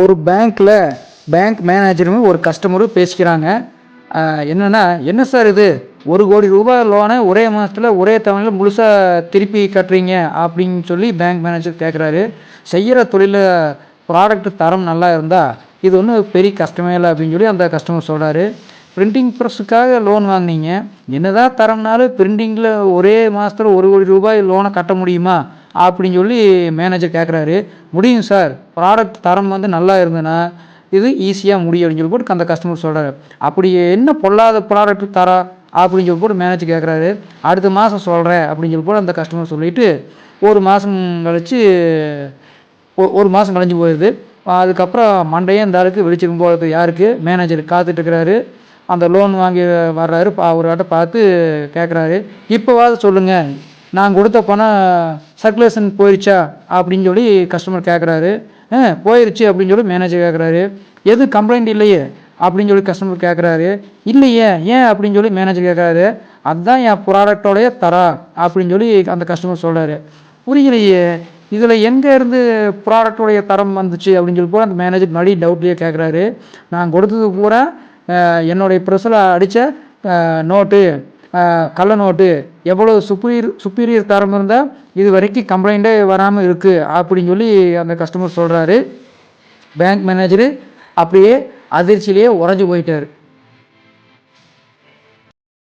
ஒரு பேங்க்கில் பேங்க் மேனேஜரும் ஒரு கஸ்டமரும் பேசிக்கிறாங்க. என்னென்னா என்ன சார் இது? ஒரு கோடி ரூபாய் லோனை ஒரே மாதத்தில் ஒரே தவணையில் முழுசாக திருப்பி கட்டுறீங்க அப்படின்னு சொல்லி பேங்க் மேனேஜர் கேட்குறாரு செய்கிற தொழிலில் ப்ராடக்ட் தரம் நல்லா இருந்தால் இது ஒன்றும் பெரிய கஷ்டமே இல்லை அப்படின்னு சொல்லி அந்த கஸ்டமர் சொல்கிறாரு பிரிண்டிங் ப்ரெஸ்ஸுக்காக லோன் வாங்குனீங்க. என்னதான் தரம்னாலும் பிரிண்டிங்கில் ஒரே மாதத்தில் ஒரு கோடி ரூபாய் லோனை கட்ட முடியுமா? அப்படின்னு சொல்லி மேனேஜர் கேட்குறாரு முடியும் சார். ப்ராடக்ட் தரம் வந்து நல்லா இருந்ததுன்னா இது ஈஸியாக முடியும். அப்படின்னு சொல்லி போட்டு அந்த கஸ்டமர் சொல்கிறாரு அப்படி என்ன பொல்லாத ப்ராடக்ட் தரா? அப்படின்னு சொல்லி போட்டு மேனேஜர் கேட்குறாரு அடுத்த மாதம் சொல்கிறேன் அப்படின்னு சொல்லி போட்டு அந்த கஸ்டமர் சொல்லிவிட்டு ஒரு மாதம் கழித்து ஒரு மாதம் கழிஞ்சு போயிடுது அதுக்கப்புறம் மண்டையே இந்த ஆளுக்கு வெளிச்சம் போகிறது யாருக்கு? மேனேஜர் காத்துட்ருக்கிறாரு அந்த லோன் வாங்கி வர்றாரு. பா ஒரு வாட்டை பார்த்து கேட்குறாரு இப்போவாது சொல்லுங்கள் நான் கொடுத்த பணம் சர்க்குலேஷன் போயிடுச்சா அப்படின்னு சொல்லி கஸ்டமர் கேட்குறாரு போயிருச்சு அப்படின்னு சொல்லி மேனேஜர் கேட்குறாரு எது கம்ப்ளைண்ட் இல்லையே அப்படின்னு சொல்லி கஸ்டமர் கேட்குறாரு இல்லையே ஏன் அப்படின்னு சொல்லி மேனேஜர் கேட்குறாரு அதுதான் என் ப்ராடக்டோடைய தரா அப்படின்னு சொல்லி அந்த கஸ்டமர் சொல்கிறாரு புரியலையே இதில் எங்கேருந்து ப்ராடக்டோடைய தரம் வந்துச்சு அப்படின்னு சொல்லி பூரா அந்த மேனேஜர் மறுபடி டவுட்லேயே கேட்குறாரு நான் கொடுத்தது பூரா என்னுடைய ப்ரெஸ்ஸில் அடித்த நோட்டு கள்ள நோட்டு எவ்வளோ சுப்பீரியர் சுப்பீரியர் தரம் இருந்தால் இது வரைக்கும் கம்ப்ளைண்ட்டே வராமல் இருக்குது அப்படின்னு சொல்லி அந்த கஸ்டமர் சொல்கிறாரு பேங்க் மேனேஜரு அப்படியே அதிர்ச்சியிலேயே உறைஞ்சி போயிட்டார்.